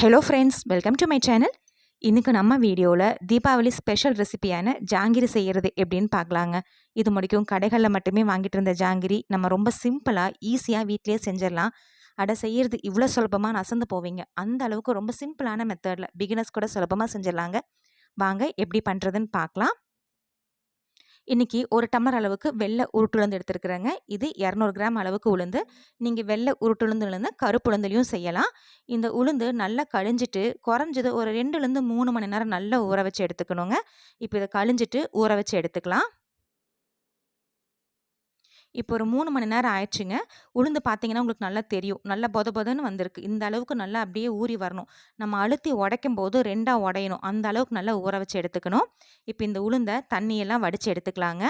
Hello friends welcome to my channel இன்றைக்கு நம்ம வீடியோவில் தீபாவளி ஸ்பெஷல் ரெசிபியான ஜாங்கிரி செய்கிறது எப்படின்னு பார்க்கலாங்க. இது முடிக்கும் கடைகளில் மட்டுமே வாங்கிட்டு இருந்த ஜாங்கிரி நம்ம ரொம்ப சிம்பிளாக ஈஸியாக வீட்லேயே செஞ்சிடலாம். அடை செய்கிறது இவ்வளோ சுலபமாக நசந்து போவீங்க. அந்த அளவுக்கு ரொம்ப சிம்பிளான மெத்தடில் பிகினர்ஸ் கூட சுலபமாக செஞ்சிடலாங்க. வாங்க எப்படி பண்ணுறதுன்னு பார்க்கலாம். இன்றைக்கி ஒரு டம்ளர் அளவுக்கு வெள்ளை உருட்டுலந்து எடுத்துருக்குறேங்க. இது இரநூறு கிராம் அளவுக்கு உளுந்து. நீங்கள் வெள்ளை உருட்டுலந்துலேருந்து கருப்பு உளுந்துலையும் செய்யலாம். இந்த உளுந்து நல்லா கழிஞ்சிட்டு குறைஞ்சது ஒரு ரெண்டுலேருந்து மூணு மணி நேரம் நல்லா ஊற வச்சு எடுத்துக்கணுங்க. இப்போ இதை கழிஞ்சிட்டு ஊற வச்சு எடுத்துக்கலாம். இப்போ ஒரு மூணு மணி நேரம் ஆயிடுச்சுங்க. உளுந்து பார்த்தீங்கன்னா உங்களுக்கு நல்லா தெரியும். நல்லா பொத பொதன்னு வந்திருக்கு. இந்த அளவுக்கு நல்லா அப்படியே ஊறி வரணும். நம்ம அழுத்தி உடைக்கும் போது ரெண்டாக உடையணும். அந்த அளவுக்கு நல்லா ஊற வச்சு எடுத்துக்கணும். இப்போ இந்த உளுந்தை தண்ணியெல்லாம் வடித்து எடுத்துக்கலாங்க.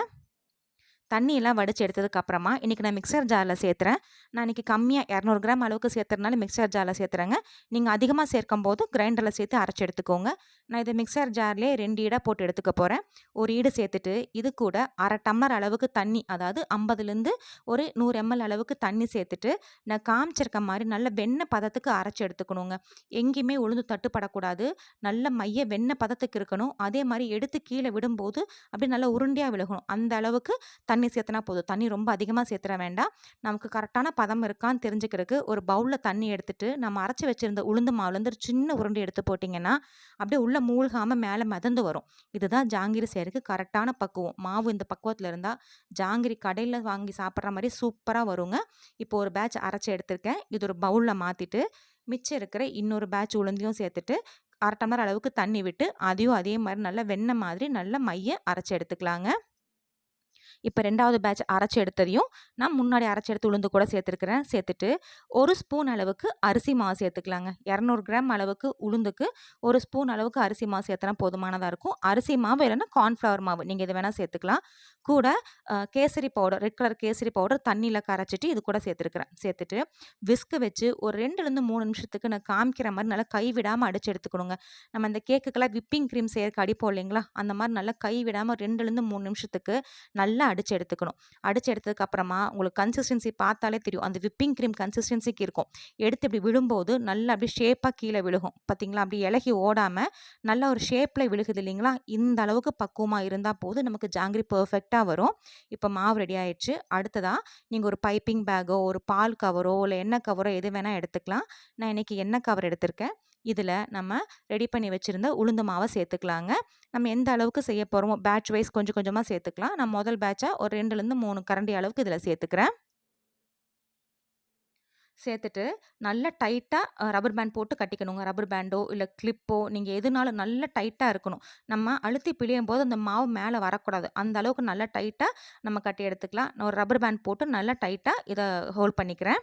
தண்ணியெல்லாம் வடித்து எடுத்ததுக்கப்புறமா இன்றைக்கி நான் மிக்சர் ஜாரில் சேர்த்துறேன். நான் இன்றைக்கி கம்மியாக இரநூறு கிராம் அளவுக்கு சேர்த்துறதுனால மிக்சர் ஜாரில் சேர்த்துறேங்க. நீங்கள் அதிகமாக சேர்க்கும் போது கிரைண்டரில் சேர்த்து அரைச்சி எடுத்துக்கோங்க. நான் இதை மிக்சர் ஜார்லேயே ரெண்டு ஈடாக போட்டு எடுத்துக்க போகிறேன் ஒரு ஈடு சேர்த்துட்டு இது கூட அரை டம்ளர் அளவுக்கு தண்ணி அதாவது ஐம்பதுலேருந்து ஒரு நூறு எம்எல் அளவுக்கு தண்ணி சேர்த்துட்டு நான் காமிச்சிருக்க மாதிரி நல்ல வெண்ணெய் பதத்துக்கு அரைச்சி எடுத்துக்கணுங்க. எங்கேயுமே உளுந்து தட்டுப்படக்கூடாது. நல்ல மைய வெண்ணெய் பதத்துக்கு இருக்கணும். அதே மாதிரி எடுத்து கீழே விடும்போது அப்படியே நல்லா உருண்டியாக விலகணும். அந்த அளவுக்கு தண்ணி தண்ணி சேர்த்தனா போதும். தண்ணி ரொம்ப அதிகமாக சேர்த்துற வேண்டாம். நமக்கு கரெக்டான பதம் இருக்கான்னு தெரிஞ்சுக்கிறதுக்கு ஒரு பவுலில் தண்ணி எடுத்துட்டு நம்ம அரைச்சி வச்சுருந்த உளுந்து மாவுலேருந்து ஒரு சின்ன உருண்டை எடுத்து போட்டிங்கன்னா அப்படியே உள்ளே மூழ்காமல் மேலே மிதந்து வரும். இதுதான் ஜாங்கிரி செய்கிறதுக்கு கரெக்டான பக்குவம். மாவு இந்த பக்குவத்தில் இருந்தால் ஜாங்கிரி கடையில் வாங்கி சாப்பிட்ற மாதிரி சூப்பராக வருங்க. இப்போ ஒரு பேட்ச் அரைச்சி எடுத்திருக்கேன். இது ஒரு பவுலில் மாற்றிட்டு மிச்சம் இருக்கிற இன்னொரு பேட்ச் உளுந்தையும் சேர்த்துட்டு அரை டம்ளர் அளவுக்கு தண்ணி விட்டு அதையும் அதே மாதிரி நல்லா வெண்ணெய் மாதிரி நல்லா மைய அரைச்சி எடுத்துக்கலாங்க. இப்போ ரெண்டாவது பேட்ச் அரைச்சி எடுத்ததையும் நான் முன்னாடி அரைச்சி எடுத்து உளுந்து கூட சேர்த்துருக்குறேன். சேர்த்துட்டு ஒரு ஸ்பூன் அளவுக்கு அரிசி மாவு சேர்த்துக்கலாங்க. இரநூறு கிராம் அளவுக்கு உளுந்துக்கு ஒரு ஸ்பூன் அளவுக்கு அரிசி மாவு சேர்த்தனா போதுமானதாக இருக்கும். அரிசி மாவு இல்லைன்னா கார்ன்ஃப்ளவர் மாவு. நீங்கள் இது வேணால் சேர்த்துக்கலாம். கூட kesari powder red colour kesari powder தண்ணியில் கரைச்சிட்டு இது கூட சேர்த்துருக்குறேன். சேர்த்துட்டு விஸ்க்கு வச்சு ஒரு ரெண்டுலேருந்து மூணு நிமிஷத்துக்கு நான் காமிக்கிற மாதிரி நல்லா கை விடாமல் அடிச்சு எடுத்துக்கணுங்க. நம்ம இந்த கேக்குக்கெல்லாம் விப்பிங் க்ரீம் செய்யறதுக்கு அடிப்போம் இல்லைங்களா? அந்த மாதிரி நல்லா கை விடாமல் ரெண்டுலேருந்து மூணு நிமிஷத்துக்கு நல்லா அடித்து எடுத்துக்கணும். அடித்து எடுத்ததுக்கு அப்புறமா உங்களுக்கு கன்சிஸ்டன்சி பார்த்தாலே தெரியும். அந்த விப்பிங் க்ரீம் கன்சிஸ்டன்சிக்கு இருக்கும். எடுத்து இப்படி விழும்போது நல்லா அப்படியே ஷேப்பாக கீழே விழுகும். பார்த்தீங்களா? அப்படி இலகி ஓடாமல் நல்ல ஒரு ஷேப்பில் விழுகுது இல்லைங்களா? இந்த அளவுக்கு பக்குவமாக இருந்தால் போது நமக்கு ஜாங்கிரி பர்ஃபெக்டாக வரும். இப்போ மாவு ரெடி ஆயிடுச்சு. அடுத்ததாக நீங்கள் ஒரு பைப்பிங் பேக்கோ ஒரு பால் கவரோ இல்லை எண்ணெய் கவரோ எது வேணால் எடுத்துக்கலாம். நான் இன்றைக்கி எண்ணெய் கவர் எடுத்திருக்கேன். இதில் நம்ம ரெடி பண்ணி வச்சுருந்த உளுந்து மாவை சேர்த்துக்கலாங்க நம்ம எந்த அளவுக்கு செய்ய போகிறோமோ பேட்ச் வைஸ் கொஞ்சம் கொஞ்சமாக சேர்த்துக்கலாம் நான் முதல் பேட்சாக ஒரு ரெண்டுலேருந்து மூணு கரண்டி அளவுக்கு இதில் சேர்த்துக்கிறேன் சேர்த்துட்டு நல்லா டைட்டாக ரப்பர் பேண்ட் போட்டு கட்டிக்கணுங்க. ரப்பர் பேண்டோ இல்லை கிளிப்போ நீங்கள் எதுனாலும் நல்லா டைட்டாக இருக்கணும். நம்ம அழுத்தி பிழியும் போது அந்த மாவு மேலே வரக்கூடாது. அந்த அளவுக்கு நல்லா டைட்டாக நம்ம கட்டி எடுத்துக்கலாம். நான் ஒரு ரப்பர் பேண்ட் போட்டு நல்லா டைட்டாக இதை ஹோல்ட் பண்ணிக்கிறேன்.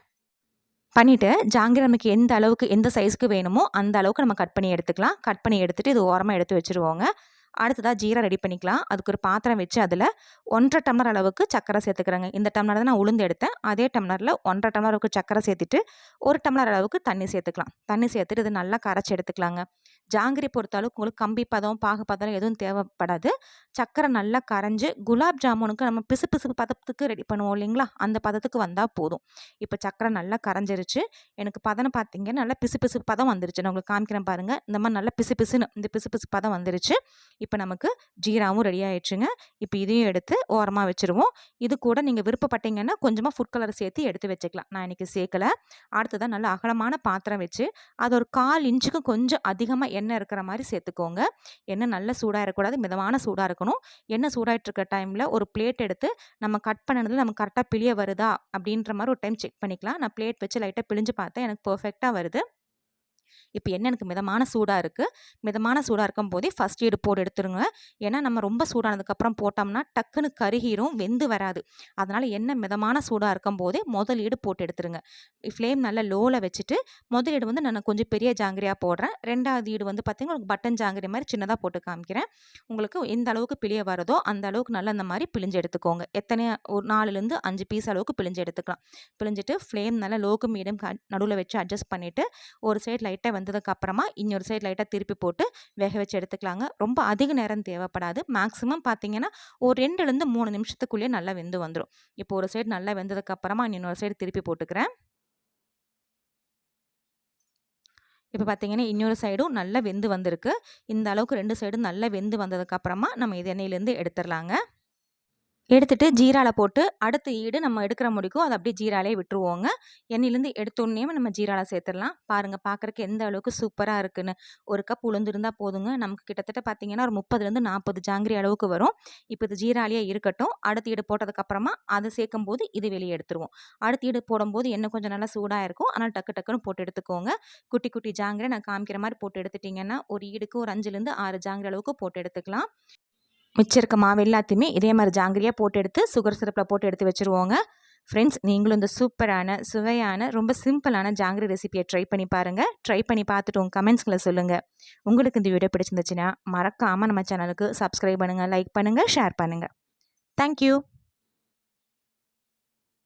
பண்ணிவிட்டு ஜாங்கிரி நமக்கு எந்த அளவுக்கு எந்த சைஸ்க்கு வேணுமோ அந்த அளவுக்கு நம்ம கட் பண்ணி எடுத்துக்கலாம். கட் பண்ணி எடுத்துகிட்டு இது ஓரமாக எடுத்து வச்சுருவோங்க. அடுத்ததாக ஜீரா ரெடி பண்ணிக்கலாம். அதுக்கு ஒரு பாத்திரம் வச்சு அதில் ஒன்றரை டம்ளர் அளவுக்கு சக்கரை சேர்த்துக்கிறேங்க. இந்த டம்ளர் தான் நான் உளுந்து எடுத்தேன். அதே டம்ளரில் ஒன்றரை டம்ளர் அளவுக்கு சக்கரை சேர்த்துட்டு ஒரு டம்ளர் அளவுக்கு தண்ணி சேர்த்துக்கலாம். தண்ணி சேர்த்துட்டு இது நல்லா கரைச்சி எடுத்துக்கலாங்க. ஜாங்கிரி பொறுத்தளவுக்கு உங்களுக்கு கம்பி பதம் பாகு பதம் எதுவும் தேவைப்படாது. சக்கரை நல்லா கரைஞ்சி குலாப் ஜாமுனுக்கு நம்ம பிசு பிசு பதத்துக்கு ரெடி பண்ணுவோம் இல்லைங்களா? அந்த பதத்துக்கு வந்தால் போதும். இப்போ சக்கரை நல்லா கரைஞ்சிருச்சு. எனக்கு பதம் பார்த்தீங்கன்னா நல்லா பிசு பிசு பதம் வந்துருச்சு. நான் உங்களுக்கு காமிக்கிறேன் பாருங்கள் இந்த மாதிரி நல்லா பிசு பிசுன்னு இந்த பிசு பிசு பதம் வந்துருச்சு. இப்போ நமக்கு ஜீராவும் ரெடி ஆயிடுச்சுங்க. இப்போ இதையும் எடுத்து ஓரமாக வச்சுருவோம். இது கூட நீங்கள் விருப்பப்பட்டீங்கன்னா கொஞ்சமாக ஃபுட் கலர் சேர்த்து எடுத்து வச்சுக்கலாம். நான் இன்றைக்கி சேர்க்கலை. அடுத்ததான் நல்ல அகலமான பாத்திரம் வச்சு அது ஒரு கால் இன்ச்சுக்கு கொஞ்சம் அதிகமாக எண்ணெய் இருக்கிற மாதிரி சேர்த்துக்கோங்க. எண்ணெய் நல்ல சூடாக இருக்கக்கூடாது. மிதமான சூடாக இருக்கணும். எண்ணெய் சூடாகிட்டு இருக்க டைமில் ஒரு பிளேட் எடுத்து நம்ம கட் பண்ணதில் நமக்கு கரெக்டாக பிழிய வருதா அப்படின்ற மாதிரி ஒரு டைம் செக் பண்ணிக்கலாம். நான் பிளேட் வச்சு லைட்டாக பிழிஞ்சு பார்த்தேன். எனக்கு பர்ஃபெக்டாக வருது. இப்போ என்ன எனக்கு மிதமான சூடாக இருக்குது மிதமான சூடாக இருக்கும் போதே ஃபஸ்ட் எய்டு போட்டு எடுத்துருங்க. ஏன்னா நம்ம ரொம்ப சூடானதுக்கப்புறம் போட்டோம்னா டக்குன்னு கருகிரும் வெந்து வராது. அதனால் என்ன மிதமான சூடாக இருக்கும் போதே முதல் ஈடு போட்டு எடுத்துருங்க. ஃப்ளேம் நல்லா லோவில் வச்சுட்டு முதல் ஈடு வந்து நான் கொஞ்சம் பெரிய ஜாங்கிரியாக போடுறேன். ரெண்டாவது ஈடு வந்து பார்த்திங்கன்னா உங்களுக்கு பட்டன் ஜாங்கிரி மாதிரி சின்னதாக போட்டு காமிக்கிறேன். உங்களுக்கு எந்த அளவுக்கு பிழிய வருதோ அந்த அளவுக்கு நல்லா அந்த மாதிரி பிழிஞ்சு எடுத்துக்கோங்க. எத்தனை ஒரு நாலுலேருந்து அஞ்சு பீஸ் அளவுக்கு பிழிஞ்சு எடுத்துக்கலாம். பிழிஞ்சிட்டு ஃப்ளேம் நல்லா லோக்கு மீடியம் நடுவில் வச்சு அட்ஜஸ்ட் பண்ணிவிட்டு ஒரு சைட் லைட்டாக வந்ததுக்கு அப்புறமா இன்னொரு சைடு லைட்டாக திருப்பி போட்டு வேக வச்சு எடுத்துக்கலாங்க. ரொம்ப அதிக நேரம் தேவைப்படாது. மேக்ஸிமம் பார்த்தீங்கன்னா ஒரு ரெண்டுலேருந்து மூணு நிமிஷத்துக்குள்ளேயே நல்லா வெந்து வந்துடும் இப்போ ஒரு சைடு நல்லா வெந்ததுக்கு அப்புறமா இன்னொரு சைடு திருப்பி போட்டுக்கிறேன். இப்போ பார்த்தீங்கன்னா இன்னொரு சைடும் நல்லா வெந்து வந்திருக்கு. இந்த அளவுக்கு ரெண்டு சைடும் நல்லா வெந்து வந்ததுக்கப்புறமா நம்ம இது எண்ணெயிலேருந்து எடுத்துடலாங்க. எடுத்துட்டு ஜீரால போட்டு அடுத்த ஈடு நம்ம எடுக்கிற முடிக்கும் அதை அப்படியே ஜீராலே விட்டுருவோங்க. எண்ணெயிலேருந்து எடுத்தோடனே நம்ம ஜீரால சேர்த்துடலாம். பாருங்கள் பார்க்குறக்கு எந்த அளவுக்கு சூப்பராக இருக்குன்னு. ஒரு கப் உளுந்துருந்தால் போதுங்க. நமக்கு கிட்டத்தட்ட பார்த்தீங்கன்னா ஒரு முப்பதுலேருந்து நாற்பது ஜாங்கிரி அளவுக்கு வரும். இப்போ இது ஜீராலேயே இருக்கட்டும். அடுத்த ஈடு போட்டதுக்கப்புறமா அதை சேர்க்கும் போது இது வெளியே எடுத்துருவோம். அடுத்த ஈடு போடும்போது எண்ணெய் கொஞ்சம் நல்லா சூடாக இருக்கும். ஆனால் டக்கு டக்குன்னு போட்டு எடுத்துக்கோங்க. குட்டி குட்டி ஜாங்கிரி நான் காமிக்கிற மாதிரி போட்டு எடுத்துட்டிங்கன்னா ஒரு ஈடுக்கு ஒரு அஞ்சுலேருந்து ஆறு ஜாங்கிரி அளவுக்கு போட்டு எடுத்துக்கலாம். மிச்சம் இருக்க மாவு எல்லாத்தையுமே இதே மாதிரி ஜாங்கிரியாக போட்டு எடுத்து சுகர் சிரப்பில் போட்டு எடுத்து வச்சுருவோங்க. ஃப்ரெண்ட்ஸ் நீங்களும் இந்த சூப்பரான சுவையான ரொம்ப சிம்பிளான ஜாங்கிரி ரெசிபியை ட்ரை பண்ணி பாருங்கள் ட்ரை பண்ணி பார்த்துட்டு உங்கள் கமெண்ட்ஸ்களை சொல்லுங்கள் உங்களுக்கு இந்த வீடியோ பிடிச்சிருந்துச்சுன்னா மறக்காமல் நம்ம சேனலுக்கு சப்ஸ்கிரைப் பண்ணுங்கள் லைக் பண்ணுங்கள் ஷேர் பண்ணுங்கள் தேங்க்யூ